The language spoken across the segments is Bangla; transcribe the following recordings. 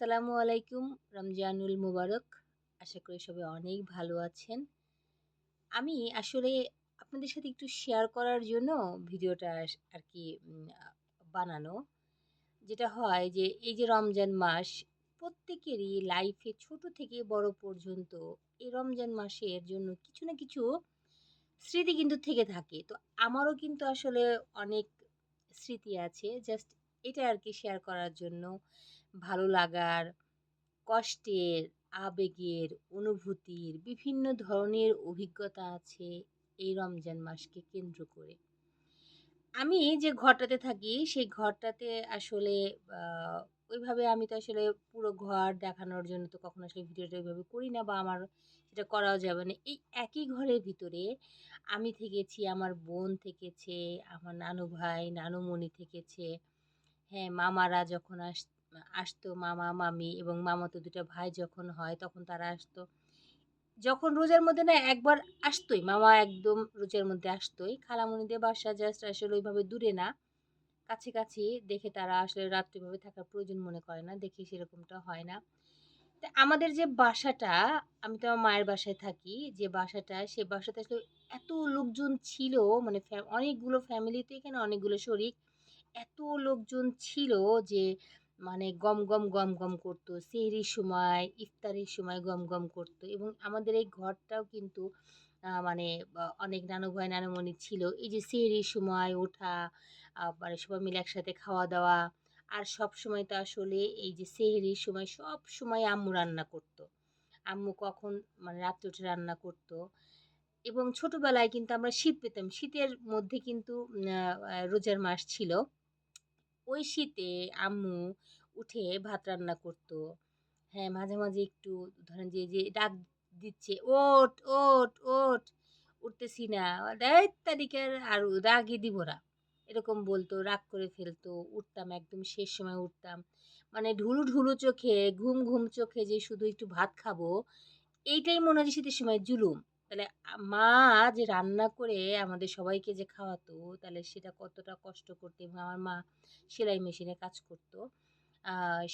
আসসালামু আলাইকুম, রমজানুল মুবারক। আশা করি সবাই অনেক ভালো আছেন। আমি আসলে আপনাদের সাথে একটু শেয়ার করার জন্য ভিডিওটা আর কি বানানো। যেটা হয় যে, এই যে রমজান মাস, প্রত্যেকেরই লাইফে ছোট থেকে বড় পর্যন্ত এই রমজান মাসের জন্য কিছু না কিছু স্মৃতি কিন্তু থেকে থাকে। তো আমারও কিন্তু আসলে অনেক স্মৃতি আছে। জাস্ট এটা আর কি শেয়ার করার জন্য। ভালো লাগার, কষ্টের, আবেগের, অনুভূতির বিভিন্ন ধরনের অভিজ্ঞতা আছে এই রমজান মাসকে কেন্দ্র করে। আমি যে ঘরটাতে থাকি, সেই ঘরটাতে আসলে ওইভাবে আমি তো আসলে পুরো ঘর দেখানোর জন্য তো কখনো আসলে ভিডিওটা ওইভাবে করি না বা আমার সেটা করাও যাবে না। এই একই ঘরের ভিতরে আমি থেকেছি, আমার বোন থেকেছে, আমার নানু ভাই, নানুমণি থেকেছে। হ্যাঁ মামারা যখন আস আসতো মামা, মামি এবং মামাতো দুটো ভাই যখন হয় তখন তারা আসতো। যখন রোজার মধ্যে না একবার আসতোই, মামা একদম রোজার মধ্যে আসতোই। খালামণিদের বাসা জাস্ট আসলে ওইভাবে দূরে না। কাছে কাছে দেখে তারা আসলে রাত্রিভাবে থাকার প্রয়োজন মনে করে না, দেখে সেরকমটা হয় না। তা আমাদের যে বাসাটা, আমি তো আমার মায়ের বাসায় থাকি, যে বাসাটা, সে বাসাতে আসলে এত লোকজন ছিল মানে অনেকগুলো ফ্যামিলি তো এখানে অনেকগুলো শরিক। এত লোকজন ছিল যে মানে গম গম গম গম করতো, সেহরির সময়, ইফতারির সময় গম গম করতো এবং আমাদের এই ঘরটাও কিন্তু মানে অনেক নানু ভাই, নানুমণি ছিল। এই যে সেহরির সময় ওঠা মানে সবাই মিলে একসাথে খাওয়া দাওয়া আর সব সময় তো আসলে এই যে সেহরির সময় সব সময় আম্মু রান্না করতো। আম্মু কখন মানে রাত্রে উঠে রান্না করতো এবং ছোটবেলায় কিন্তু আমরা শীত পেতাম। শীতের মধ্যে কিন্তু রোজার মাস ছিল। ওই শীতে আম্মু উঠে ভাত রান্না করতো। হ্যাঁ মাঝে মাঝে একটু ধরেন যে যে ডাক দিচ্ছে ওট ওট ওট উঠতেছি না। দেয় তারিখের আর রাগই দিব না। এরকম বলতো, রাগ করে ফেলতো। উঠতাম একদম শেষ সময় উঠতাম। মানে ঢুলু ঢুলু চোখে, ঘুম ঘুম চোখে যে শুধু একটু ভাত খাব, এইটাই মনে হয় শীতের সময় জুলুম। তাহলে মা যে রান্না করে আমাদের সবাইকে যে খাওয়াতো, তাহলে সেটা কতটা কষ্ট করতে এবং আমার মা সেলাই মেশিনে কাজ করতো।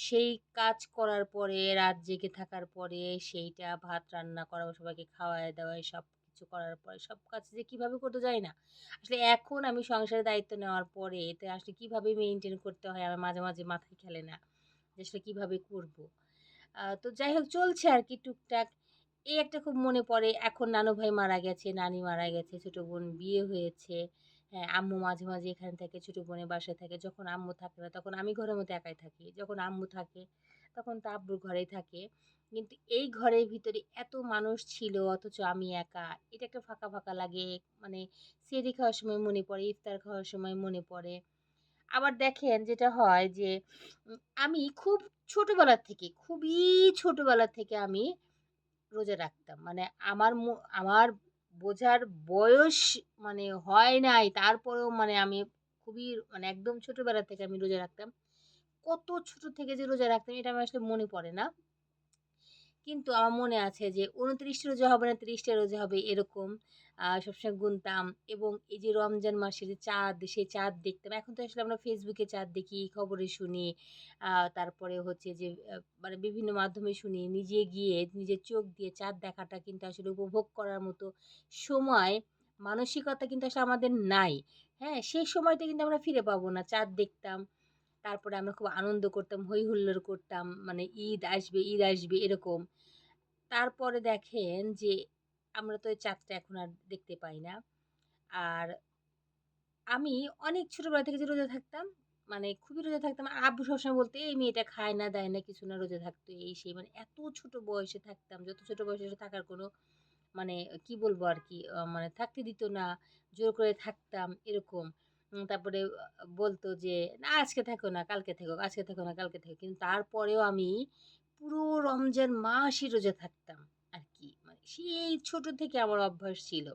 সেই কাজ করার পরে, রাত জেগে থাকার পরে, সেইটা ভাত রান্না করা, সবাইকে খাওয়ায় দেওয়া সব কিছু করার পরে, সব কাজ যে কীভাবে করতে যায় না। আসলে এখন আমি সংসারের দায়িত্ব নেওয়ার পরে, তো আসলে কীভাবে মেনটেন করতে হয়, আমার মাঝে মাঝে মাথায় খেলে না যে আসলে কীভাবে করব। তো যাই হোক, চলছে আর কি টুকটাক। এই একটা খুব মনে পড়ে, এখন নানু ভাই মারা গেছে, নানি মারা গেছে, ছোট বোন বিয়ে হয়েছে হ্যাঁ আম্মু মাঝে মাঝে এখানে থাকে, ছোট বোনের বাসায় থাকে, যখন আম্মু থাকে না তখন আমি ঘরের মধ্যে একাই থাকি, যখন আম্মু থাকে তখন তো আব্বুর ঘরেই থাকে, কিন্তু এই ঘরের ভিতরে এত মানুষ ছিল, অথচ আমি একা, এটা একটা ফাঁকা ফাঁকা লাগে মানে সেরি খাওয়ার সময় মনে পড়ে, ইফতার খাওয়ার সময় মনে পড়ে, আবার দেখেন যেটা হয় যে আমি খুব ছোটবেলা থেকে, খুবই ছোটবেলা থেকে আমি রোজা রাখতাম। মানে আমার আমার বোঝার বয়স মানে হয় নাই, তারপরেও মানে আমি খুবই মানে একদম ছোটবেলা থেকে আমি রোজা রাখতাম। কত ছোট থেকে যে রোজা রাখতাম এটা আমার আসলে মনে পড়ে না। কিন্তু আমার মনে আছে যে, উনত্রিশটা রোজা হবে না, তিরিশটা রোজা হবে এরকম। সবসময় গুনতাম এবং এই যে রমজান মাসে যে চাঁদ, সেই চাঁদ দেখতাম। এখন তো আসলে আমরা ফেসবুকে চাঁদ দেখি, খবরে শুনি তারপরে হচ্ছে যে মানে বিভিন্ন মাধ্যমে শুনি, নিজে গিয়ে নিজের চোখ দিয়ে চাঁদ দেখাটা কিন্তু আসলে উপভোগ করার মতো সময়, মানসিকতা কিন্তু আসলে আমাদের নাই। হ্যাঁ সেই সময়টা কিন্তু আমরা ফিরে পাবো না। চাঁদ দেখতাম, তারপরে আমরা খুব আনন্দ করতাম হই হুল্লোড় করতাম মানে ঈদ আসবে ঈদ আসবে এরকম। তারপরে দেখেন যে, আমরা তো এই চাঁদটা এখন আর দেখতে পাই না। আর আমি অনেক ছোটবেলা থেকে যে রোজা থাকতাম মানে খুবই রোজা থাকতাম আর আব্বু সবসময় বলতে, এই মেয়েটা খায় না, দেয় না, কিছু না, রোজা থাকতো এই সেই। মানে এত ছোট বয়সে থাকতাম, যত ছোট বয়সে থাকার কোনো মানে কি বলব আর কি মানে থাকতে দিত না, জোর করে থাকতাম এরকম। তারপরে বলতো যে, না, আজকে থাকো না, কালকে থেকো, আজকে থাকো না, কালকে থেকো। কিন্তু তারপরেও আমি পুরো রমজান মাসই রোজা থাকতাম আর কি মানে সেই ছোট থেকে আমার অভ্যাস ছিল।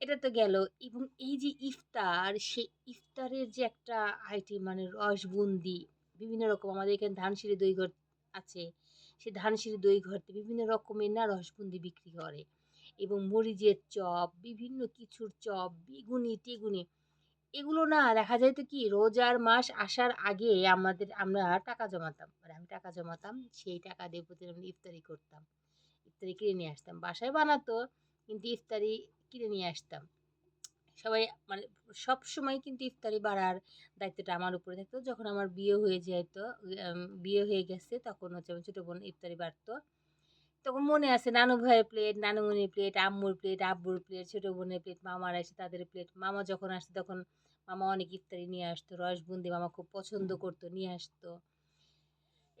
এটা তো গেল। এবং এই যে ইফতার, সেই ইফতারের যে একটা আইটেম মানে রসবুন্দি, বিভিন্ন রকম আমাদের এখানে ধানসিঁড়ি দইঘর আছে। সেই ধানসিঁড়ি দইঘরতে বিভিন্ন রকমের না রসবুন্দি বিক্রি করে। এবং মরিচের চপ, বিভিন্ন কিছুর চপ, বেগুনি, টেগুনি এগুলো না দেখা যায় তো কি রোজার মাস আসার আগে আমাদের, আমরা টাকা জমাতাম। মানে আমি টাকা জমাতাম, সেই টাকা দিয়ে প্রতিদিন ইফতারি করতাম। ইফতারি কিনে নিয়ে আসতাম। বাসায় বানাতো, কিন্তু ইফতারি কিনে নিয়ে আসতাম। সবাই মানে সব সময় কিন্তু ইফতারি বাড়ার দায়িত্বটা আমার উপরে থাকতো। যখন আমার বিয়ে হয়ে যেত বিয়ে হয়ে গেছে, তখন হচ্ছে আমার ছোটো বোন ইফতারি বাড়তো। তখন মনে আছে নানু ভাইয়ের প্লেট নানুমণির প্লেট আম্মুর প্লেট আব্বুর প্লেট ছোটো বোনের প্লেট মামার আসে তাদের প্লেট মামা যখন আসতো তখন মামা অনেক ইফতারি নিয়ে আসতো রসবুন্দি মামা খুব পছন্দ করতো নিয়ে আসতো।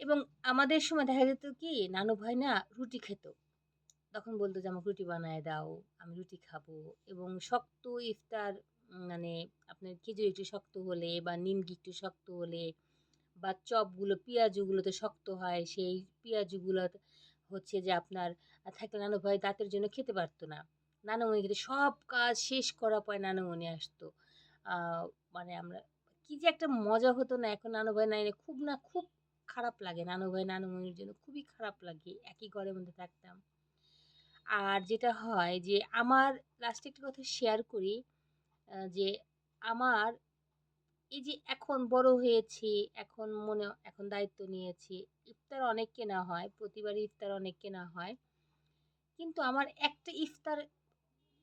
এবং আমাদের সময় দেখা যেত কি নানু ভাই না রুটি খেত। তখন বলতো যে আমাকে রুটি বানায় দাও আমি রুটি খাব। এবং শক্ত ইফতার মানে আপনার খেজুর একটু শক্ত হলে বা নিমকি একটু শক্ত হলে বা চপগুলো পেঁয়াজুগুলো তো শক্ত হয় সেই পেঁয়াজুগুলো হচ্ছে যে আপনার থাকলে নানু ভাই দাঁতের জন্য খেতে পারতো না। নানুমণি খেতে সব কাজ শেষ করার পরে নানুমণি আসতো। মানে আমরা কি যে একটা মজা হতো না, এখন নানু ভাই নাই খুব না খুব খারাপ লাগে। নানু ভাই নানু নানুমণির জন্য খুবই খারাপ লাগে, একই ঘরের মধ্যে থাকতাম। আর যেটা হয় যে, আমার লাস্টে একটা কথা শেয়ার করি যে আমার এই যে এখন বড় হয়েছি, এখন মনে, এখন দায়িত্ব নিয়েছি, ইফতার অনেক কেনা হয়, প্রতিবারই ইফতার অনেক কেনা হয়। কিন্তু আমার একটা ইফতার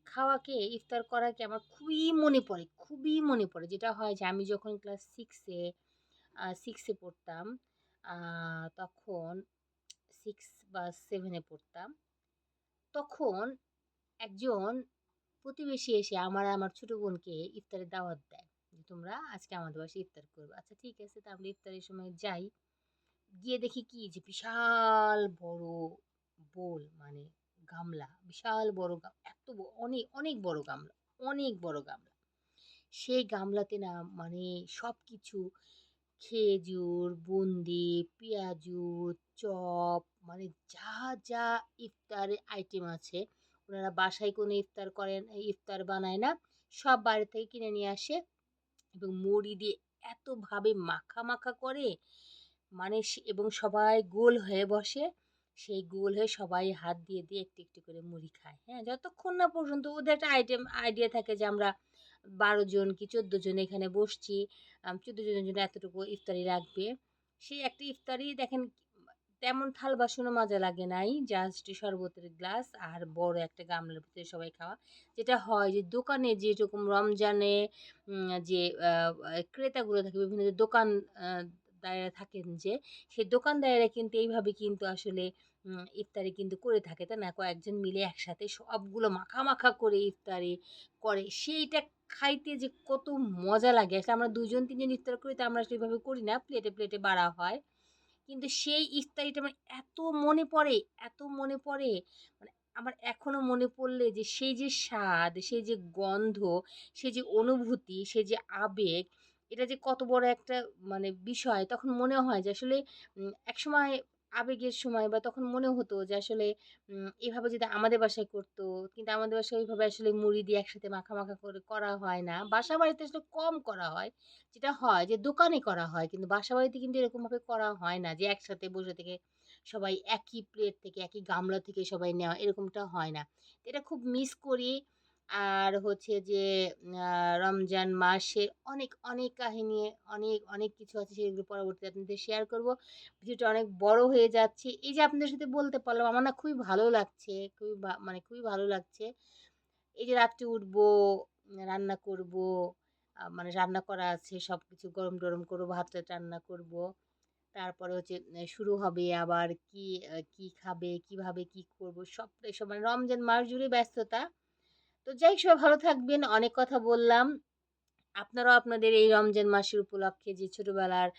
খাওয়াকে ইফতার করাকে আমার খুবই মনে পড়ে, খুবই মনে পড়ে। যেটা হয় যে, আমি যখন ক্লাস সিক্সে সিক্সে পড়তাম তখন সিক্স বা সেভেনে পড়তাম, তখন একজন প্রতিবেশী এসে আমার আমার ছোটো বোনকে ইফতারের দাওয়াত দেয় যে, তোমরা আজকে আমাদের বাসায় ইফতার করবে। আচ্ছা ঠিক আছে, তাহলে ইফতারের সময় যাই। গিয়ে দেখি কি? যে, বিশাল বড় বোল মানে গামলা, বিশাল বড় এত অনেক অনেক বড় গামলা, অনেক বড় গামলা। সেই গামলাতে না মানে সব কিছু খেজুর, বুন্দি, পেঁয়াজু, চপ মানে যা যা ইফতারের আইটেম আছে, ওনারা বাসায় কোনো ইফতার করেন, ইফতার বানায় না, সব বাইরে থেকে কিনে নিয়ে আসে এবং মুড়ি দিয়ে এতভাবে মাখা মাখা করে মানে এবং সবাই গোল হয়ে বসে। সেই গোল হয়ে সবাই হাত দিয়ে দিয়ে একটু একটু করে মুড়ি খায়। হ্যাঁ যতক্ষণ না পর্যন্ত ওদের একটা আইটেম, আইডিয়া থাকে যে আমরা বারো জন কি চোদ্দ জন এখানে বসছি চোদ্দ জনের জন্য এতটুকু ইফতারি রাখবে। সেই একটা ইফতারি দেখেন, তেমন থাল বাসনও মজা লাগে নাই জাস্ট শরবতের গ্লাস আর বড় একটা গামলার ভিতরে সবাই খাওয়া। যেটা হয় যে দোকানে যেরকম রমজানে যে ক্রেতাগুলো থাকে, বিভিন্ন দোকান দায়েরা থাকেন যে সেই দোকানদারেরা কিন্তু এইভাবে কিন্তু আসলে ইফতারি কিন্তু করে থাকে, তাই না? কয়েকজন মিলে একসাথে সবগুলো মাখা মাখা করে ইফতারি করে। সেইটা খাইতে যে কত মজা লাগে। আসলে আমরা দুজন, তিনজন ইফতার করি তো আমরা আসলে এইভাবে করি না। প্লেটে প্লেটে বাড়া হয়। কিন্তু সেই ইফতারিটা আমার এত মনে পড়ে, এত মনে পড়ে মানে আমার এখনও মনে পড়লে যে সেই যে স্বাদ, সেই যে গন্ধ, সেই যে অনুভূতি, সেই যে আবেগ এটা যে কত বড় একটা মানে বিষয়, তখন মনে হয় যে আসলে একসময় আবেগের সময় বা তখন মনে হতো যে আসলে এভাবে যদি আমাদের বাসায় করতো, কিন্তু আমাদের বাসায় ওইভাবে আসলে মুড়ি দিয়ে একসাথে মাখা মাখা করে করা হয় না। বাসা বাড়িতে আসলে কম করা হয়, যেটা হয় যে দোকানে করা হয়, কিন্তু বাসা বাড়িতে কিন্তু এরকমভাবে করা হয় না যে একসাথে বসে থেকে সবাই একই প্লেট থেকে, একই গামলা থেকে সবাই নেওয়া, এরকমটা হয় না। এটা খুব মিস করি আর হচ্ছে যে রমজান মাসের অনেক অনেক কাহিনী, অনেক অনেক কিছু আছে সেগুলো পরবর্তীতে আপনাদের শেয়ার করব। ভিডিওটা অনেক বড় হয়ে যাচ্ছে। এই যে আপনাদের সাথে বলতে পারলাম, আমার না খুবই ভালো লাগছে, খুবই মানে খুবই ভালো লাগছে। এই যে রাত্রে উঠবো, রান্না করব মানে রান্না করা আছে সব কিছু গরম টরম করব, ভাত রান্না করব। তারপরে হচ্ছে শুরু হবে আবার কি কি খাবে, কীভাবে কি করব সব এসব মানে রমজান মাস জুড়ে ব্যস্ততা। তো যাই সবাই ভালো থাকবেন। অনেক কথা বললাম। আপনারাও আপনাদের এই রমজান মাসের উপলক্ষে যে ছোটোবেলার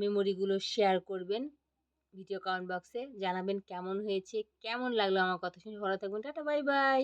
মেমোরিগুলো শেয়ার করবেন ভিডিও কমেন্ট বক্সে জানাবেন কেমন হয়েছে, কেমন লাগল আমার কথা শুনে। ভালো থাকবেন। Tata bye bye